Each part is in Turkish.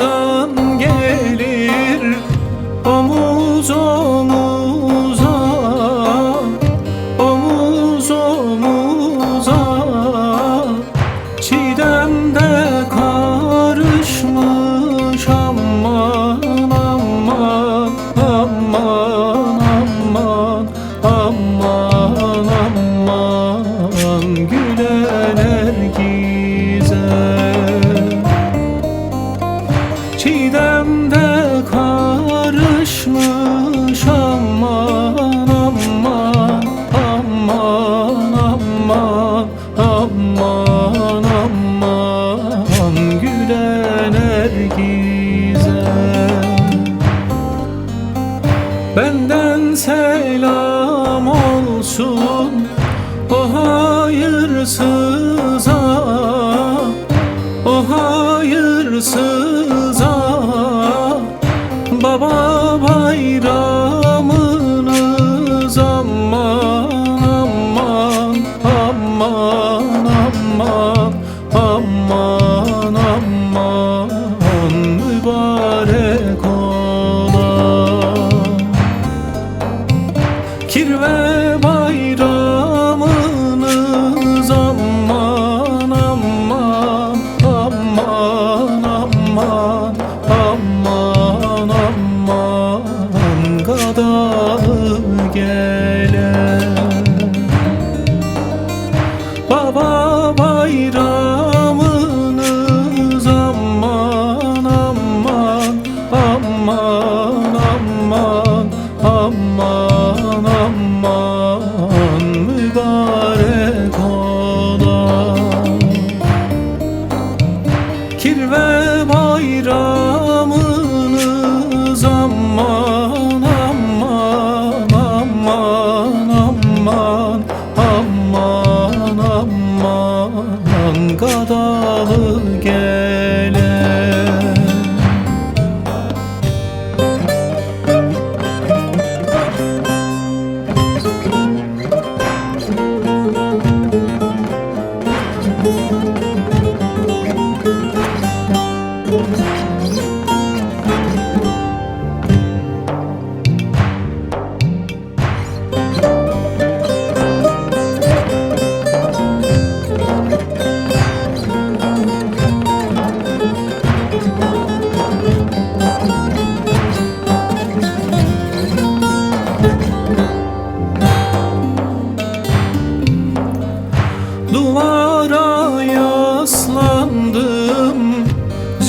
dağdan gelir omuz omuza omuz omuza. Çiğdemde karışmış aman aman aman aman aman aman gülener güzel Benden selam olsun o hayırsıza Baba gadalı gelen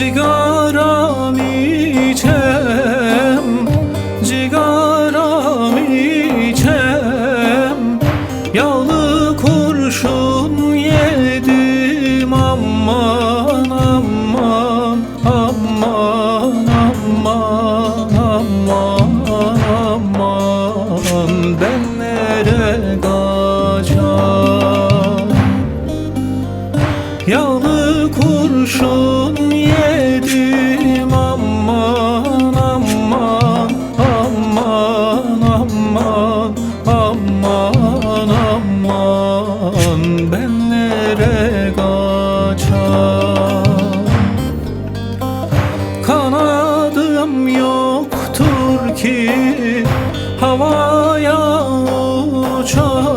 Cigaram içem Cigaram içem. Yağlı kurşun yedim Aman aman aman aman aman aman. Ben nereye সহ